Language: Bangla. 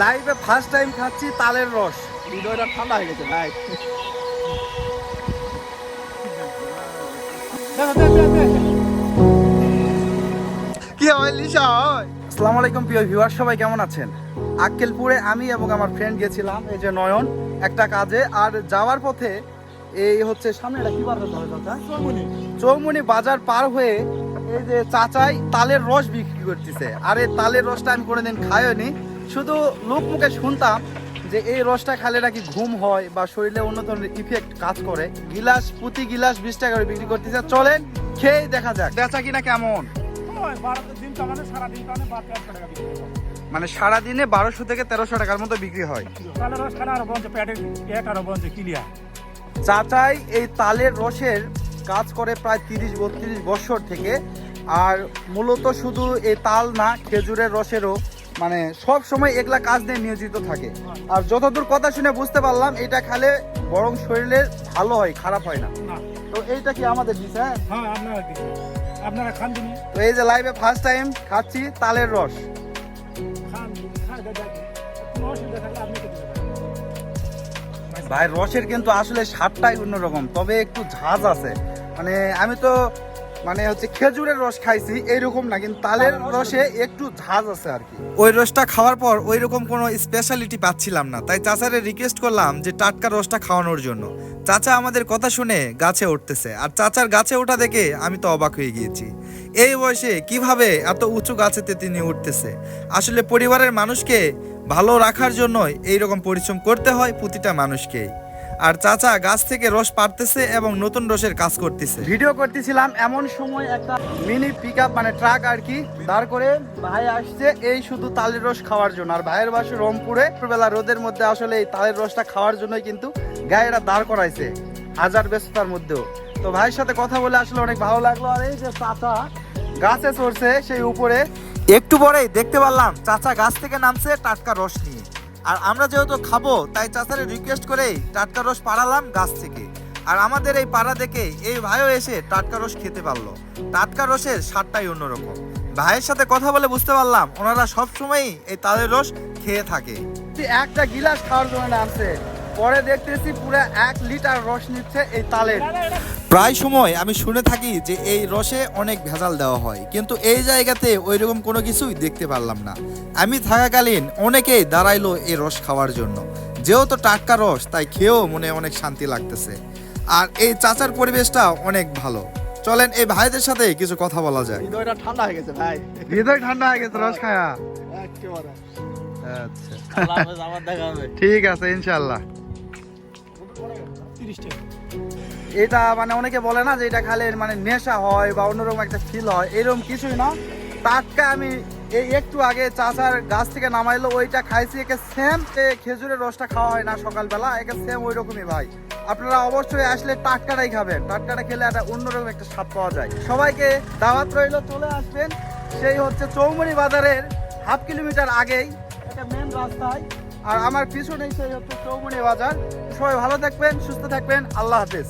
লাইভে ফার্স্ট টাইম খাচ্ছি তালের রস। হৃদয়টা ঠান্ডা হয়ে গেছে ভাই। কি হয় লিসা হয়? আসসালামু আলাইকুম প্রিয় ভিউয়ার সবাই কেমন আছেন? আক্কেলপুরে আমি এবং আমার ফ্রেন্ড গেছিলাম এই যে নয়ন একটা কাজে আর যাওয়ার পথে এই হচ্ছে সামনে এটা কি বাজার ধরে চাচা? চৌমুনি বাজার পার হয়ে এই যে চাচাই তালের রস বিক্রি করতেছে। আর এই তালের রসটা আমি কোনোদিন খাইনি শুধু লোক মুখে শুনতাম যে এই রসটা খালে নাকি ঘুম হয় বা শরীরে অন্য ধরনের ইফেক্ট কাজ করে। গিলাস প্রতি গিলাস বিশ টাকা করে বিক্রি করতে করতেছে। চলেন খেয়ে দেখা যাক। বেচা কিনা কেমন? মানে সারাদিনে বারোশো থেকে তেরোশো টাকার মতো বিক্রি হয়। চাচাই এই তালের রসের কাজ করে প্রায় তিরিশ বত্রিশ বছর থেকে। আর মূলত শুধু এই তাল না খেজুরের রসেরও মানে সব সময় এগুলা কাজ নিয়ে নিয়োজিত থাকে। আর যতদূর কথা শুনে বুঝতে পারলাম এটা খেলে বরং শরীরে ভালো হয় খারাপ হয় না। তো এইটা কি আমাদের দিছে হ্যাঁ? আপনারা খান দিনি। তো এই যে লাইভে ফার্স্ট টাইম খাচ্ছি তালের রস। খান খান পারেন। ভাই রসের কিন্তু আসলে স্বাদটাই অন্যরকম তবে একটু ঝাঁজ আছে। মানে আমি তো মানে হচ্ছে খেজুরের রস খাইছি, এইরকম না, কিন্তু তালের রসে একটু ঝাঁজ আছে আর কি। ওই রসটা খাওয়ার পর ওই রকম কোনো স্পেশালিটি পাচ্ছিলাম না। তাই চাচারে রিকোয়েস্ট করলাম যে টাটকা রসটা খাওয়ানোর জন্য। চাচা আমাদের কথা শুনে গাছে উঠতেছে, আর চাচার গাছে ওঠা দেখে আমি তো অবাক হয়ে গিয়েছি। এই বয়সে কীভাবে এত উঁচু গাছেতে তিনি উঠতেছে? আসলে পরিবারের মানুষকে ভালো রাখার জন্যই এইরকম পরিশ্রম করতে হয় প্রতিটা মানুষকেই। আর চাচা গাছ থেকে রস পারতেছে এবং নতুন রসের কাজ করতেছে। ভিডিও করতেছিলাম এমন সময় একটা মিনি পিক মানে ট্রাক আর কি দাঁড় করে ভাই আসছে এই শুধু তালের রস খাওয়ার জন্য। আর ভাইয়ের বাসা রংপুরে বেলা রোদের মধ্যে আসলে এই তালের রসটা খাওয়ার জন্যই কিন্তু গায়েরা দাঁড় করাইছে হাজার ব্যস্ততার মধ্যেও। তো ভাইয়ের সাথে কথা বলে আসলে অনেক ভালো লাগল। আর এই যে চাচা গাছে চড়ছে সেই উপরে। একটু পরেই দেখতে পারলাম চাচা গাছ থেকে নামছে টাটকা রস নিয়ে। আর আমরা যেহেতু খাব, তাই চাচারে রিকোয়েস্ট করে টাটকা রস পাড়ালাম গাছ থেকে। আর আমাদের এই পাড়া দেখে এই ভাইও এসে টাটকা রস খেতে পারল। টাটকা রসের স্বাদটাই অন্যরকম। ভাইয়ের সাথে কথা বলে বুঝতে পারলাম, ওনারা সবসময়ই এই তাদের রস খেয়ে থাকে। একটা গিলাস খাওয়ার জন্য নামছে। পরে দেখতেছি পুরো এক লিটার রস নিচ্ছে এই তালের। প্রায় সময় আমি শুনে থাকি যে এই রসে অনেক ভেজাল দেওয়া হয় কিন্তু এই জায়গাতে ওই রকম কোনো কিছুই দেখতে পারলাম না। আমি থাকাকালীন অনেকেই দাঁড়াইলো এই রস খাওয়ার জন্য। যেহেতু টাটকা রস তাই খেয়েও মনে অনেক শান্তি লাগতেছে। আর এই চাচার পরিবেশটা অনেক ভালো। চলেন এই ভাইদের সাথে কিছু কথা বলা যায় হৃদয়টা ঠান্ডা হয়ে গেছে ভাই। হৃদয় ঠান্ডা হয়ে গেছে রস খায়া। একেবারে। আচ্ছা। আল্লাহ হাফেজ, আবার দেখা হবে। ঠিক আছে ইনশাল্লাহ এটা মানে অনেকে বলে না যে এটা খালে মানে নেশা হয় বা অন্যরকম একটা ফিল হয় এরকম কিছুই না। টাটকা আমি এই একটু আগে চাচার গাছ থেকে নামাইলো, ওইটা খাইছি, একে সেম খেজুরের রসটা খাওয়া হয় না সকালবেলা, একে সেম ওই রকমই ভাই। আপনারা অবশ্যই আসলে টাটকাটাই খাবেন, টাটকাটা খেলে একটা অন্যরকম একটা স্বাদ পাওয়া যায়। সবাইকে দাওয়াত রইল, চলে আসবেন। সেই হচ্ছে চৌমনি বাজারের হাফ কিলোমিটার আগেই, এটা মেন রাস্তায়। আর আমার পিছনে চৌমনি বাজার। সবাই ভালো থাকবেন সুস্থ থাকবেন। আল্লাহ হাফেজ।